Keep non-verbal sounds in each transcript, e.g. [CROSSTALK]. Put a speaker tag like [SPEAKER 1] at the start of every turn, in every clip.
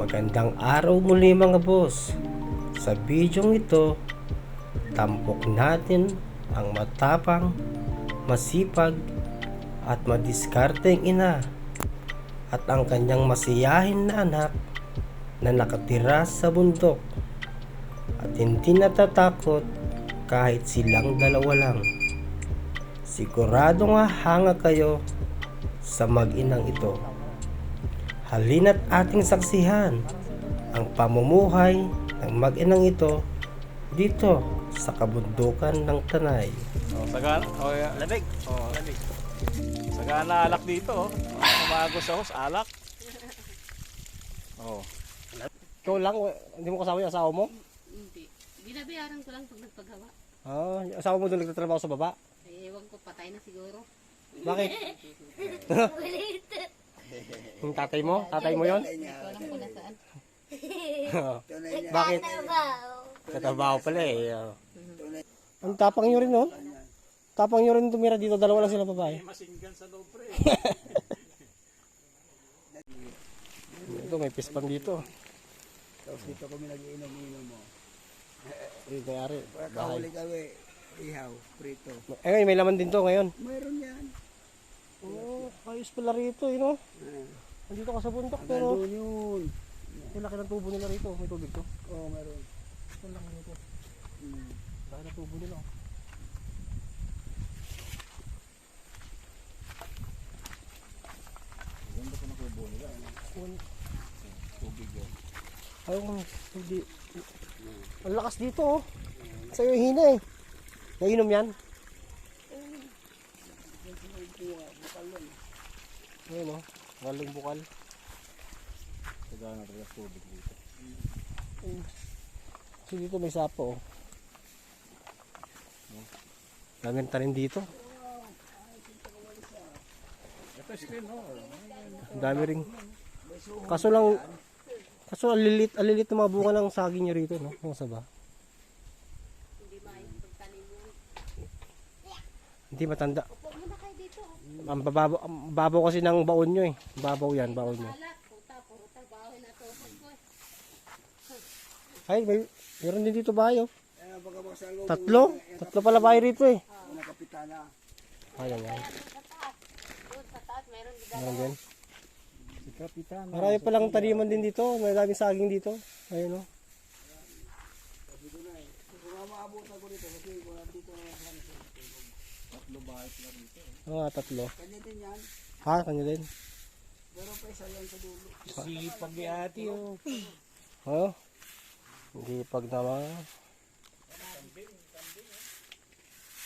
[SPEAKER 1] Magandang araw muli mga boss. Sa bidyong ito, tampok natin ang matapang, masipag, at madiskarteng ina at ang kanyang masiyahin na anak na nakatira sa bundok at hindi natatakot kahit silang dalawa lang. Sigurado nga hanga kayo sa mag-inang ito. Halina't ating saksihan ang pamumuhay ng mag-inang ito dito sa kabundukan ng Tanay.
[SPEAKER 2] Oh, sagana. Oh, yeah. Lamig. Oh, lamig. Sagana alak dito. Oh. Umago sa hos, alak. Oh.
[SPEAKER 1] Ikaw lang, hindi mo kasama yung asawa mo?
[SPEAKER 3] Hindi. Binabayaran ko lang pag nagpagawa.
[SPEAKER 1] Ah, yung asawa mo doon nagtatrabaho sa baba?
[SPEAKER 3] Ay, ewan ko, patay na siguro.
[SPEAKER 1] Bakit? [LAUGHS] [LAUGHS] yung tatay mo? Tatay mo yon? [LAUGHS] Bakit? Katabaho pala eh. ah. Ang tapang nyo rin, no? Tapang nyo rin tumira dito, dalawa lang sila babae.
[SPEAKER 2] Masinggan sa loob, pre. [LAUGHS]
[SPEAKER 1] Ito, may pispan dito.
[SPEAKER 4] Tapos dito kami nag-iinom-inom mo.
[SPEAKER 1] Ito, may-ari.
[SPEAKER 4] Kahuli kami, ihaw, prito.
[SPEAKER 1] Eh, ngayon, may laman din to ngayon.
[SPEAKER 4] Mayroon yan.
[SPEAKER 1] Oo, oh, ayos pala rito, eh, no?
[SPEAKER 4] Ah,
[SPEAKER 1] Nandito ka sa bundok, pero
[SPEAKER 4] Nandun yun.
[SPEAKER 1] yung laki ng tubo nila rito. May tubig to.
[SPEAKER 4] Oo, oh, meron.
[SPEAKER 1] Ang laki nito.
[SPEAKER 4] Hmm.
[SPEAKER 1] Laki ng tubo nila. oh.
[SPEAKER 2] Ganda ko na kubo nila.
[SPEAKER 1] Yun.
[SPEAKER 2] Tubig yan.
[SPEAKER 1] Ayun, hindi. Ang lakas dito, oh. Sa'yo hina, eh. Nainom yan? Ayun, oh. Galing bukal.
[SPEAKER 2] Sagana talaga tubig dito.
[SPEAKER 1] So dito may sapo, oh. Daming tanim dito.
[SPEAKER 2] Ito screen, oh.
[SPEAKER 1] Ang dami ring. Kaso lang, kaso alilit, alilit na mga bunga ng saging niya rito, no? Ang saba.
[SPEAKER 3] Hindi
[SPEAKER 1] matanda. Ang babaw, ang babaw kasi ng baon nyo eh. Babaw yan, baon nyo. Ay, may, meron din dito bayo.
[SPEAKER 4] Kaya baka masalubong
[SPEAKER 1] Tatlo? Tatlo pala bayo rito eh. Ayan, yan.
[SPEAKER 3] Meron din.
[SPEAKER 1] Marami palang taniman din dito. May daming saging dito. Ayun oh.
[SPEAKER 4] Sa
[SPEAKER 2] Tatlo bahay sila dito.
[SPEAKER 1] Mga tatlo.
[SPEAKER 4] Kanya din yan.
[SPEAKER 1] Ha, kanya din.
[SPEAKER 4] Pero pa isa yan sa dulo.
[SPEAKER 2] Sipag ni ate, oh.
[SPEAKER 1] Oh. Hindi pag naman.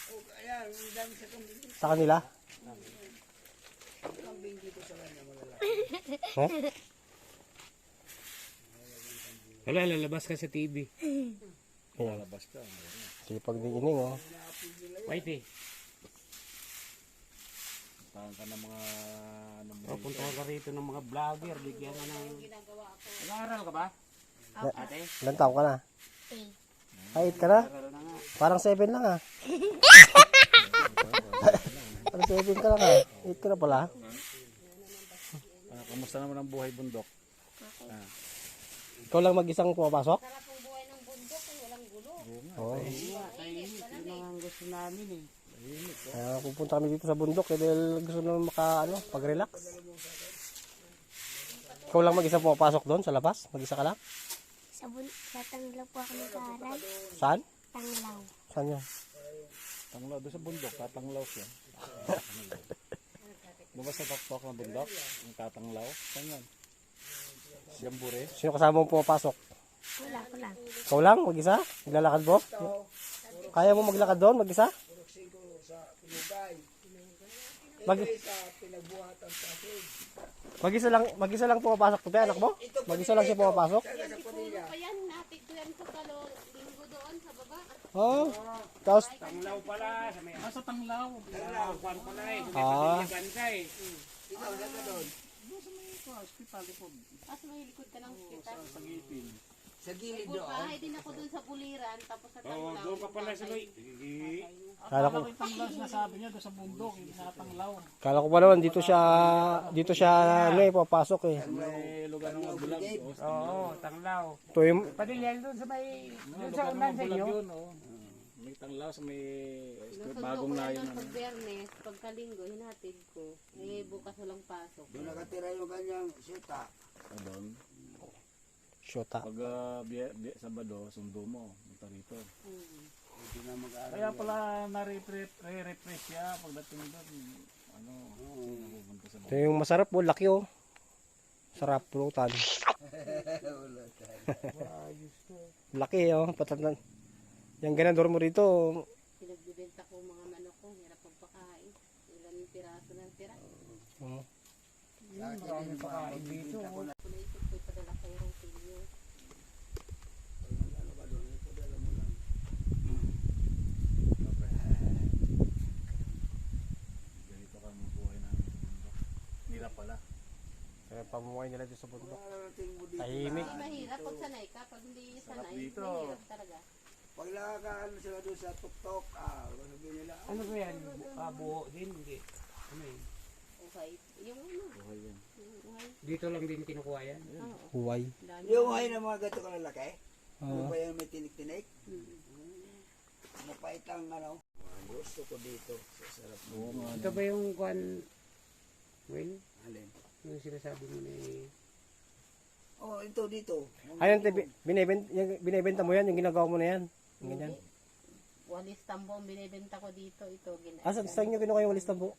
[SPEAKER 4] Oh, ayan, ang dami sa kambing.
[SPEAKER 1] Sa kanila?
[SPEAKER 4] Kambing dito sa kanya, malala.
[SPEAKER 1] Ha?
[SPEAKER 5] Wala, lalabas ka sa TV.
[SPEAKER 1] Ayan.
[SPEAKER 2] Labas ka.
[SPEAKER 1] Sipag din ining oh.
[SPEAKER 5] Whitey,
[SPEAKER 2] Tahan ka ng mga... Ano mo
[SPEAKER 5] papunta ka rito ng mga vlogger. Bigyan ka ng...
[SPEAKER 3] ginagawa ko.
[SPEAKER 5] Nag-aaral ka ba? Ate?
[SPEAKER 1] Ilan taon ka na? Ay, 8 ka na? Parang 7 lang ah. [LAUGHS] Parang 7 ka lang ah. 8 ka na pala.
[SPEAKER 2] Ah, kamusta naman ang buhay bundok?
[SPEAKER 1] Ikaw lang mag-isang pumapasok?
[SPEAKER 3] Sarap ang buhay ng bundok, eh, walang gulo.
[SPEAKER 1] Oo.
[SPEAKER 5] Nga, tahimik. Yun ang ang gusto namin eh.
[SPEAKER 1] Kaya pupunta kami dito sa bundok eh, dahil gusto naman maka, ano, pag-relax. Ikaw lang mag-isa pumapasok doon sa labas? Mag-isa ka lang?
[SPEAKER 6] Sa, bun- sa Tanglaw po ako nag-aaral.
[SPEAKER 1] Saan?
[SPEAKER 6] Tanglaw.
[SPEAKER 1] Saan yun?
[SPEAKER 2] Tanglaw, doon sa bundok, tatanglaw siya. [LAUGHS] Lumabas sa taktok ng bundok, yung tatanglaw. Saan yan? Siyambure.
[SPEAKER 1] Sino kasama mo pumapasok?
[SPEAKER 6] Wala ko lang.
[SPEAKER 1] Ikaw lang? Mag-isa? Maglalakad mo? Kaya mo maglakad doon? Mag-isa? Mag Mag-isa lang, mag-isa lang pumapasok to, anak mo? Mag-isa lang siya pumapasok?
[SPEAKER 3] Pa yan, natin ko yan sa talo, linggo doon sa baba.
[SPEAKER 1] Oh. Tapos,
[SPEAKER 5] Tanglaw pala. Sa may... Ah, sa Tanglaw. Tanglaw. Kwan pala eh.
[SPEAKER 1] ah,
[SPEAKER 5] Ganda eh.
[SPEAKER 3] Tapos may likod ka ng hospital.
[SPEAKER 2] Sa ngipin.
[SPEAKER 4] Sa gilid doon.
[SPEAKER 3] bahay din ako dun sa puliran, tapos sa
[SPEAKER 5] Oo,
[SPEAKER 3] tanglaw.
[SPEAKER 5] doon ka pala sa may...
[SPEAKER 1] Kala ko,
[SPEAKER 5] yung tanglaw sinasabi niya doon sa bundok, yung tinatanglaw.
[SPEAKER 1] kala ko pa naman dito siya, dito siya, ano eh, papasok eh.
[SPEAKER 2] May lugar ng mabulag.
[SPEAKER 5] Oo, tanglaw.
[SPEAKER 1] Ito yung,
[SPEAKER 5] Pati yan doon sa may... Doon sa unan sa
[SPEAKER 2] yun, oh. May tanglaw sa may
[SPEAKER 3] Nasundo
[SPEAKER 2] bagong
[SPEAKER 3] yan
[SPEAKER 2] layo
[SPEAKER 3] nun
[SPEAKER 2] na.
[SPEAKER 3] pag biyernes, pagkalinggo, hinatid ko. Eh, bukas walang pasok.
[SPEAKER 4] Doon nakatira yung kanyang sita.
[SPEAKER 1] Shota.
[SPEAKER 2] Pag uh, biye, biye, Sabado, sundo mo. Punta rito.
[SPEAKER 3] Mm.
[SPEAKER 4] Hindi na mag-aaral.
[SPEAKER 2] Kaya pala na-refresh siya pagdating doon. Ano, sa
[SPEAKER 1] Ito yung masarap po, laki oh. Sarap pulutan. [LAUGHS] laki oh, patatan. Yung ganador mo rito,
[SPEAKER 3] Pinagbibenta ko mga manok ko, hirap pagpakain. Ilan yung piraso ng tira.
[SPEAKER 1] oh,
[SPEAKER 5] Marami pa kain dito. oh.
[SPEAKER 3] Naisip ko ipadala kay Rosilio.
[SPEAKER 2] Ganito ka mabuhay namin sa bundok. Nila pala.
[SPEAKER 1] Kaya pamuhay nila dito sa bundok. Tahimik.
[SPEAKER 3] Mahirap pag sanay ka, pag hindi sanay,
[SPEAKER 2] dito.
[SPEAKER 3] mahirap talaga.
[SPEAKER 4] Pag nakakaano sila doon sa tuktok, ah, sabihin nila,
[SPEAKER 5] Ano ba yan? Ah, buo din, hindi. Ano yun?
[SPEAKER 3] Okay. Yung ano,
[SPEAKER 2] Buhay yan.
[SPEAKER 3] yung uhay.
[SPEAKER 5] Dito lang din kinukuha yan.
[SPEAKER 3] Oo.
[SPEAKER 1] Huway.
[SPEAKER 3] Dami.
[SPEAKER 4] yung hay ng mga gato kalalaki, ano
[SPEAKER 1] Oo.
[SPEAKER 4] ba yan may tinik-tinik?
[SPEAKER 3] Mm.
[SPEAKER 4] Mapait ang ano. Ah, Gusto ko dito. Sa sarap
[SPEAKER 2] Oo
[SPEAKER 4] mo.
[SPEAKER 5] Ito ba yung kwan... Well,
[SPEAKER 4] Alin?
[SPEAKER 5] Yung sinasabi mo na eh.
[SPEAKER 4] Oh, ito dito.
[SPEAKER 1] Ayun, te, bi- binibenta, yung binibenta mo yan, yung ginagawa mo na yan. Yung ganyan.
[SPEAKER 3] Walis tambo ang binibenta ko dito. Ito, gina.
[SPEAKER 1] Asa, saan nyo kinuha yung walis tambo?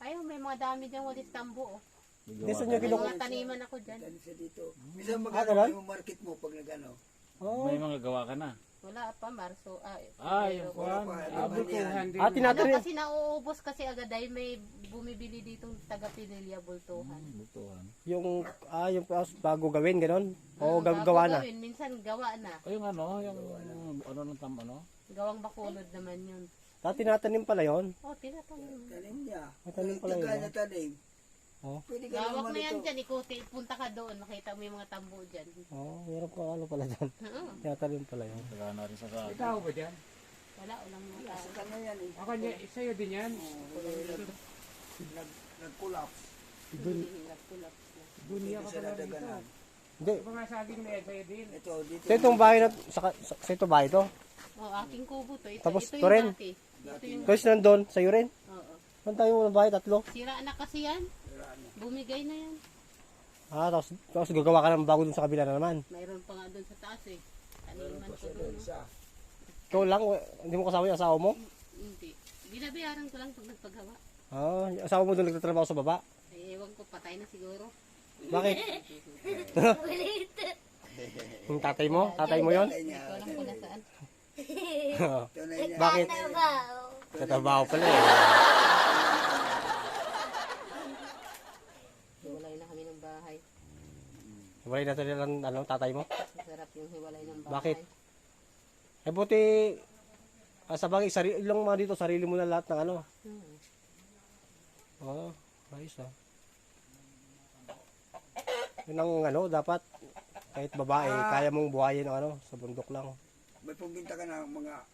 [SPEAKER 3] Ayun, may mga dami dyan walis tambo. Oh.
[SPEAKER 1] Hindi, saan nyo
[SPEAKER 3] May
[SPEAKER 1] kinuha?
[SPEAKER 3] mga taniman ako dyan.
[SPEAKER 4] Sa dito. Minsan
[SPEAKER 1] Ah,
[SPEAKER 4] magkano yung market mo pag nagano.
[SPEAKER 1] Oh.
[SPEAKER 2] May mga gawa ka na.
[SPEAKER 3] Wala pa, Marso. Ah,
[SPEAKER 2] Ah, yung kwan.
[SPEAKER 4] Wala pa,
[SPEAKER 2] Ah,
[SPEAKER 4] ano yan?
[SPEAKER 1] Ah,
[SPEAKER 3] Ano
[SPEAKER 1] tinatanim.
[SPEAKER 3] kasi nauubos kasi agad dahil may bumibili ditong taga Pinilya Bultuhan.
[SPEAKER 2] Butuhan.
[SPEAKER 1] Yung, ah, yung ah, bago gawin, ganon. O,
[SPEAKER 3] Ah,
[SPEAKER 1] gag-
[SPEAKER 3] bago
[SPEAKER 1] gawa na.
[SPEAKER 3] gawin, minsan gawa na.
[SPEAKER 2] O yung ano, yung ano ng tam ano?
[SPEAKER 3] Gawang bakulod naman yun.
[SPEAKER 1] Dati tinatanim pala yon.
[SPEAKER 3] Oh, tinatanim.
[SPEAKER 4] Tanim niya.
[SPEAKER 1] Matanim pala yun, no?
[SPEAKER 4] na tanim.
[SPEAKER 1] Oh.
[SPEAKER 4] Pwede ka
[SPEAKER 3] Gawak
[SPEAKER 4] naman
[SPEAKER 3] na yan dyan, ikuti, punta ka doon, makita mo yung mga tambo dyan.
[SPEAKER 1] Oh, meron pa ano pala dyan.
[SPEAKER 3] Oo,
[SPEAKER 1] Tinatanim pala yun.
[SPEAKER 2] Saka na rin sa sa
[SPEAKER 5] Ikaw ba dyan?
[SPEAKER 3] wala, walang mga tao.
[SPEAKER 4] Sa kanya yan eh.
[SPEAKER 5] Ako niya, sa'yo din yan.
[SPEAKER 4] Nag, nag-collapse.
[SPEAKER 3] Hihilap, kulap na.
[SPEAKER 5] Bunya
[SPEAKER 4] Dito
[SPEAKER 5] ka pala dito.
[SPEAKER 1] Hindi.
[SPEAKER 5] Ito mga saging na sa'yo din.
[SPEAKER 4] Ito, dito.
[SPEAKER 1] Sa itong bahay na, sa, sa, sa itong bahay to.
[SPEAKER 3] Oh, aking kubo to. Ito,
[SPEAKER 1] Tapos,
[SPEAKER 3] ito
[SPEAKER 1] ito
[SPEAKER 3] yung dati. Ito yung,
[SPEAKER 1] Tapos nandun, sa'yo rin.
[SPEAKER 3] oo.
[SPEAKER 1] Ang tayo mo ng bahay, tatlo.
[SPEAKER 3] Sira na kasi yan. Bumigay na yan.
[SPEAKER 1] Ah, tapos, tapos gagawa ka ng bago dun sa kabila na naman.
[SPEAKER 3] Mayroon pa nga doon sa taas eh. Taniman ko doon.
[SPEAKER 1] Ikaw lang, hindi mo kasama yung asawa mo?
[SPEAKER 3] Hindi. Binabayaran ko lang pag nagpagawa.
[SPEAKER 1] Ah, yung asawa mo doon nagtatrabaho sa baba.
[SPEAKER 3] Eh, ewan ko, patay na siguro.
[SPEAKER 1] Bakit? [LAUGHS] yung tatay mo? Tatay mo yon?
[SPEAKER 4] Tatay
[SPEAKER 3] Hindi ko alam kung nasaan. [LAUGHS]
[SPEAKER 1] Bakit? Tatrabaho pala eh. [LAUGHS]
[SPEAKER 3] Hiwalay na kami ng bahay.
[SPEAKER 1] Walay na talaga ng ano, tatay mo?
[SPEAKER 3] Masarap yung hiwalay ng bahay.
[SPEAKER 1] Bakit? Eh buti, ah, sa bagay, sarili lang mga dito, sarili mo na lahat ng ano.
[SPEAKER 3] Hmm.
[SPEAKER 1] Oo, oh, ayos ah. Yun ang ano, dapat kahit babae, kaya mong buhayin ang ano, sa bundok lang.
[SPEAKER 4] May pumbinta ka na mga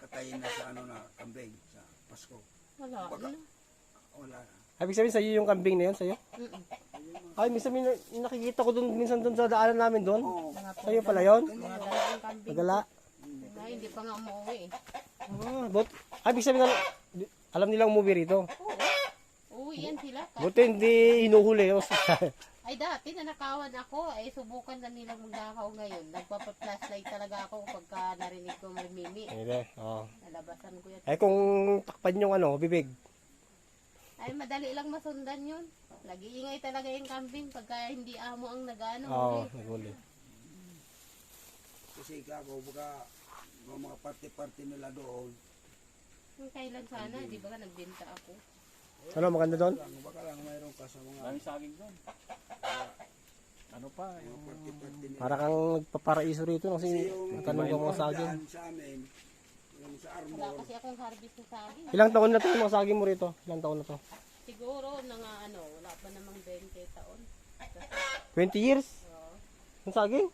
[SPEAKER 4] katayin na sa ano na kambing sa Pasko.
[SPEAKER 3] Wala.
[SPEAKER 4] Baka-? Wala na.
[SPEAKER 1] Ibig sabihin sa'yo yung kambing na yun, sa'yo? Ay, minsan na- nakikita ko dun, minsan dun sa daanan namin dun. Sa'yo pala yun?
[SPEAKER 3] Kambing.
[SPEAKER 1] Nagala.
[SPEAKER 3] Ay, hindi pa nga umuwi eh.
[SPEAKER 1] Ah, but, ay, ibig sabihin, na- di- alam nilang umuwi rito.
[SPEAKER 3] Uwi yan sila.
[SPEAKER 1] Buti hindi hinuhuli. oh. [LAUGHS]
[SPEAKER 3] Ay dati nanakawan ako, ay subukan na nilang magnakaw ngayon. Nagpapa-flashlight talaga ako pagka narinig ko may mimi.
[SPEAKER 1] Hindi, oo.
[SPEAKER 3] Nalabasan ko yan.
[SPEAKER 1] Eh kung takpan yung ano, bibig.
[SPEAKER 3] Ay madali lang masundan yun. Nag-iingay talaga yung kambing pagka hindi amo ang nagano.
[SPEAKER 1] Oo, naghuli.
[SPEAKER 4] Kasi ako, baka mga mga party-party nila doon.
[SPEAKER 3] Yung kailan sana, di ba ka nagbenta ako?
[SPEAKER 1] Ano, maganda doon?
[SPEAKER 4] Lang, baka lang mayroon ka sa mga
[SPEAKER 2] Maraming saging doon. Ano pa? Yung
[SPEAKER 4] party-party nila.
[SPEAKER 1] Para kang nagpaparaiso rito kasi
[SPEAKER 4] Yung
[SPEAKER 1] natanong ko mga saging.
[SPEAKER 4] daan sa amin, yung sa
[SPEAKER 3] Wala
[SPEAKER 4] Armor,
[SPEAKER 3] kasi akong harvest na saging.
[SPEAKER 1] Ilang taon na to yung mga saging mo rito? Ilang taon na to?
[SPEAKER 3] Siguro na nga ano, wala pa namang 20 taon.
[SPEAKER 1] 20 years?
[SPEAKER 3] Oo.
[SPEAKER 1] Yung saging?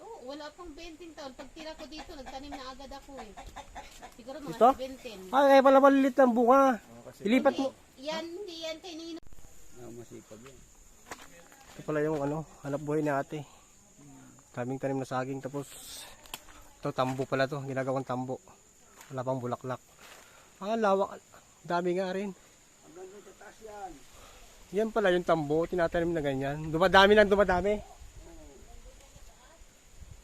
[SPEAKER 3] Oo, wala pang 20 taon. Pag tira ko dito, nagtanim na agad ako eh. Siguro mga
[SPEAKER 1] Ito?
[SPEAKER 3] 17.
[SPEAKER 1] Ah, kaya pala malilit ng bunga. Ilipat mo.
[SPEAKER 3] Yan, hindi yan kay Nino.
[SPEAKER 4] Na masipag yan.
[SPEAKER 1] Ito pala yung ano, hanap buhay ni ate. Daming tanim na saging tapos ito tambo pala to, ginagawang tambo. Wala pang bulaklak. Ah, lawak. Dami nga rin.
[SPEAKER 4] Hanggang doon sa taas yan.
[SPEAKER 1] Yan pala yung tambo, tinatanim na ganyan. Dumadami lang dumadami.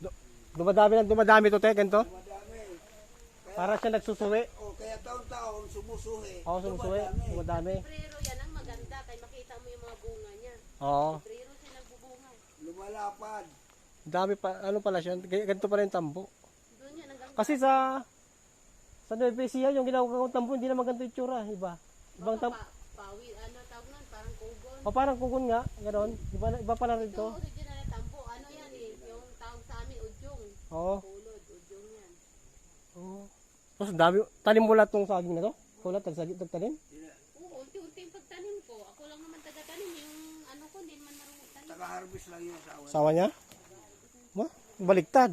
[SPEAKER 1] Du- Dumadami lang dumadami to, te, ganito.
[SPEAKER 4] Madami.
[SPEAKER 1] Para siya nagsusuwi.
[SPEAKER 4] O kaya taon-taon sumusuhi.
[SPEAKER 1] Oo, sumusuwi. Dumadami.
[SPEAKER 3] Pero yan ang maganda kay makita mo yung mga bunga niya.
[SPEAKER 1] Oo.
[SPEAKER 3] Pero siya nagbubunga.
[SPEAKER 4] Lumalapad.
[SPEAKER 1] Dami pa, ano pala siya, ganito pala yung tambo.
[SPEAKER 3] Doon yan hanggang
[SPEAKER 1] Kasi sa sa Nueva Ecija, yung ginagawa tambo, hindi naman ganito yung tsura, iba. Ibang tambo.
[SPEAKER 3] pa, pawi, ano tawag nun, parang kugon.
[SPEAKER 1] O parang kugon nga, gano'n. Iba, iba pala rin
[SPEAKER 3] Ito,
[SPEAKER 1] to.
[SPEAKER 3] original na tambo. Ano yan eh, yung tawag sa amin, udyong.
[SPEAKER 1] Oo.
[SPEAKER 3] Kulod, udyong yan.
[SPEAKER 1] Oo. Tapos dami, tanim mo lahat tong saging na to? Kulat, tagsaging, tagtanim?
[SPEAKER 3] Oo, unti-unti yung pagtanim ko. Ako lang naman taga-tanim. Yung ano ko, hindi naman marunong tanim.
[SPEAKER 4] Taga-harvest lang yun sa awan.
[SPEAKER 1] Sawa niya? Ma, baliktad.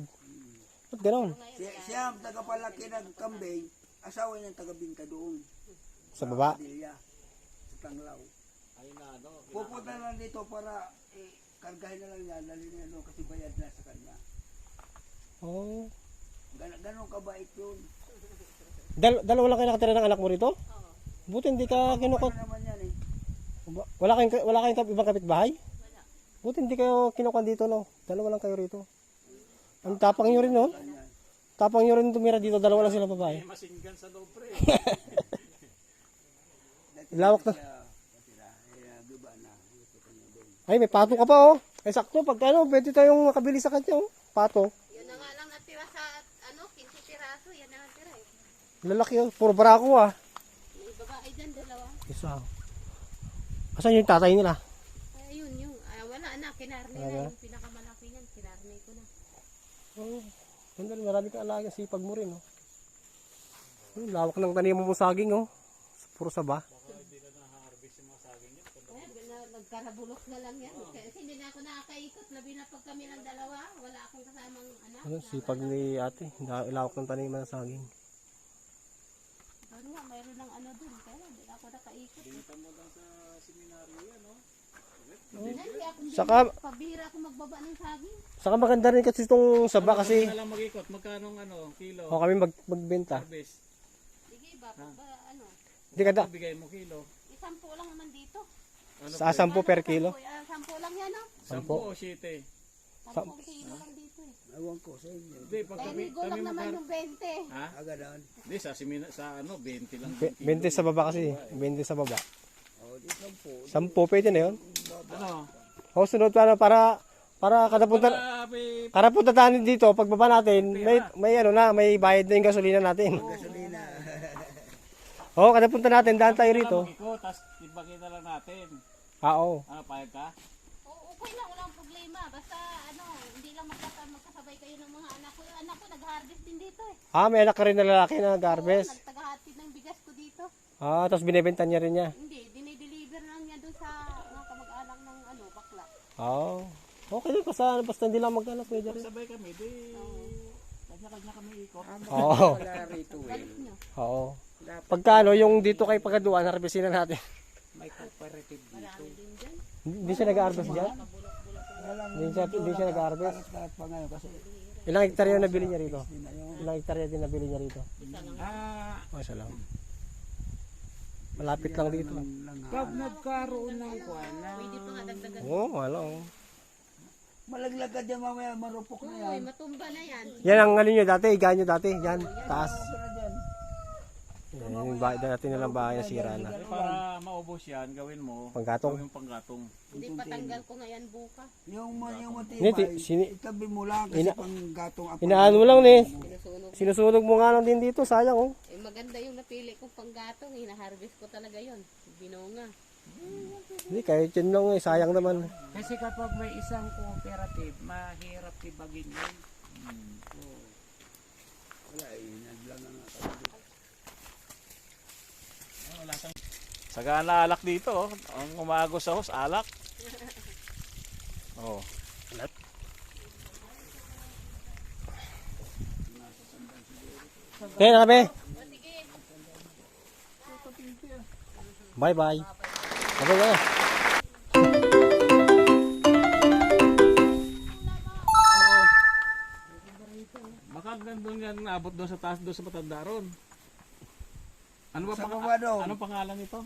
[SPEAKER 1] Ba't gano'n?
[SPEAKER 4] Siya, siya ang tagapalaki ng kambing. Asawa niya ang taga-binta doon.
[SPEAKER 1] Sa baba?
[SPEAKER 4] Padilla. Sa Tanglaw. Pupunta na lang dito para eh, kargahin na lang yan. Dali niya doon kasi bayad na sa kanya.
[SPEAKER 1] Oo.
[SPEAKER 4] Gan- ganon kabait yun.
[SPEAKER 1] Dal dalawa lang kayo nakatira ng anak mo rito?
[SPEAKER 3] Oo.
[SPEAKER 1] Buti hindi ka kinukot.
[SPEAKER 4] Naman yan eh.
[SPEAKER 1] Wala kayong, wala kayong ibang kapitbahay? Buti hindi kayo kinukuha dito, no? Dalawa lang kayo rito. Ang tapang nyo rin, no? Tapang nyo rin tumira dito, dalawa lang sila babae.
[SPEAKER 2] Masinggan sa loob pre.
[SPEAKER 1] Lawak na. Ay, may pato ka pa, oh. Ay, sakto. Pag ano, pwede tayong makabili sa kanya, oh. Pato.
[SPEAKER 3] Yan na nga lang natira sa, ano, 15 piraso. Yan na natira eh.
[SPEAKER 1] Lalaki, oh. Puro barako, ah.
[SPEAKER 3] May babae dyan, dalawa.
[SPEAKER 1] Isa. Asan yung tatay nila?
[SPEAKER 3] Ay, ayun, yung, ah, wala na, kinarne
[SPEAKER 1] Wala.
[SPEAKER 3] na. Yung pinakamalaki niyan, kinarne ko na.
[SPEAKER 1] Oh, ganda rin. Marami kang alaga. Sipag mo rin, oh. Hmm, lawak ng tanim mo saging, oh. Puro saba.
[SPEAKER 3] Kaya na, nagkarabulok na lang yan. Kasi hindi na ako nakakaikot. Labi na pag kami ng dalawa, wala akong kasamang anak.
[SPEAKER 1] Ano, sipag ni ate. Na- Lawak ng tanim ng saging.
[SPEAKER 3] Ano nga, mayroon ng ano dun. Kaya hindi ako nakaikot. Dito mo lang sa seminaryo yan, no?
[SPEAKER 1] Saka-
[SPEAKER 3] pabira ako magbaba ng saging.
[SPEAKER 1] Saka maganda rin kasi itong saba kasi
[SPEAKER 2] Na lang mag-ikot, magkano ang ano, kilo?
[SPEAKER 1] o kami mag, magbenta.
[SPEAKER 2] Harvest.
[SPEAKER 3] Sige ba, ano,
[SPEAKER 1] Hindi kada.
[SPEAKER 2] Bigay mo kilo.
[SPEAKER 3] isampu lang naman dito.
[SPEAKER 2] Ano
[SPEAKER 1] Sa 10 per kilo.
[SPEAKER 3] Sampu, ah, sampu lang yan, no?
[SPEAKER 2] Sampo o siyete?
[SPEAKER 3] Sampung kilo lang dito eh.
[SPEAKER 4] Ewan ko sa inyo.
[SPEAKER 2] Hindi, pag kami,
[SPEAKER 3] ligo lang
[SPEAKER 2] kami
[SPEAKER 3] naman
[SPEAKER 2] magkano?
[SPEAKER 3] yung 20.
[SPEAKER 2] Ha?
[SPEAKER 4] Aga doon.
[SPEAKER 2] Hindi, sa, simina, sa ano, 20 lang.
[SPEAKER 1] Be- 20 sa baba kasi. 20 sa baba.
[SPEAKER 4] Sampo.
[SPEAKER 1] 10 pwede na yun.
[SPEAKER 2] Ano?
[SPEAKER 1] O sunod para para para kada punta
[SPEAKER 2] Ah, may
[SPEAKER 1] kada punta tayo dito pagbaba natin may may ano na may bayad na yung gasolina natin.
[SPEAKER 4] Gasolina.
[SPEAKER 1] Oo, kada punta natin daan tayo rito.
[SPEAKER 2] mag-ikot, tapos ibagin na lang natin.
[SPEAKER 1] Ah, oo.
[SPEAKER 2] Ah, payag ka?
[SPEAKER 3] Oo, okay lang, walang problema. Basta, ano, hindi lang magkasa- magkasabay kayo ng mga anak ko. Yung anak ko, nag-harvest din dito eh.
[SPEAKER 1] Ah, may anak ka rin na lalaki na garbes.
[SPEAKER 3] Nagtagahatid ng bigas ko dito.
[SPEAKER 1] Ah, tapos binebenta niya rin niya.
[SPEAKER 3] Hindi, dinideliver lang niya doon sa mga kamag-anak ng ano, bakla.
[SPEAKER 1] Oo. Okay lang basta basta hindi lang magkano pwede rin.
[SPEAKER 2] Sabay kami, di... Kanya-kanya kami ikot.
[SPEAKER 1] Oo.
[SPEAKER 4] Wala [LAUGHS] rito eh.
[SPEAKER 3] Balik niyo.
[SPEAKER 1] Oo. Pagkano yung dito kay Pagaduan, harvestin na natin.
[SPEAKER 4] May cooperative dito.
[SPEAKER 3] Dyan.
[SPEAKER 1] Hindi siya nag-harvest diyan? Hindi siya hindi siya nag-harvest. Ilang hektarya yung nabili niya rito? Ilang hektarya din nabili niya rito?
[SPEAKER 5] Ah,
[SPEAKER 1] Oh, lang. Malapit lang dito.
[SPEAKER 5] Pag nagkaroon ng kwan na
[SPEAKER 3] Pwede pa nga dagdagan.
[SPEAKER 1] Oo, oh, wala. oh.
[SPEAKER 4] Malaglagad yan mamaya, marupok na yan.
[SPEAKER 3] Uy, matumba na yan.
[SPEAKER 1] Yan ang ano nyo dati, higaan nyo dati. Yan, taas.
[SPEAKER 4] Na.
[SPEAKER 1] Yan, yung bahay dati nilang bahay na sira na.
[SPEAKER 2] Para maubos yan, gawin mo.
[SPEAKER 1] Panggatong.
[SPEAKER 2] Gawin panggatong.
[SPEAKER 3] Hindi patanggal ko ngayon bukas.
[SPEAKER 4] Yung, ma- yung
[SPEAKER 1] Hindi,
[SPEAKER 4] matibay,
[SPEAKER 1] ti- sini-
[SPEAKER 4] itabi mo lang kasi
[SPEAKER 1] Ina-
[SPEAKER 4] pang gatong apa.
[SPEAKER 1] Inaano mo lang ni.
[SPEAKER 3] Sinusunog.
[SPEAKER 1] Mo nga lang din dito, sayang oh.
[SPEAKER 3] Eh, maganda yung napili kong panggatong. Hina-harvest ko talaga yon Binunga.
[SPEAKER 1] Hindi, kahit yun lang eh, sayang naman.
[SPEAKER 5] kasi kapag may isang cooperative, mahirap tibagin yun.
[SPEAKER 4] Wala eh,
[SPEAKER 2] Sagana alak dito. Oh. Ang umago sa hose, alak. Oh.
[SPEAKER 3] Alat. Okay, nakabe. Bye-bye. Bye-bye.
[SPEAKER 2] Baka doon yan naabot doon sa taas doon sa matanda ron. Ano ba pang, ano pangalan nito?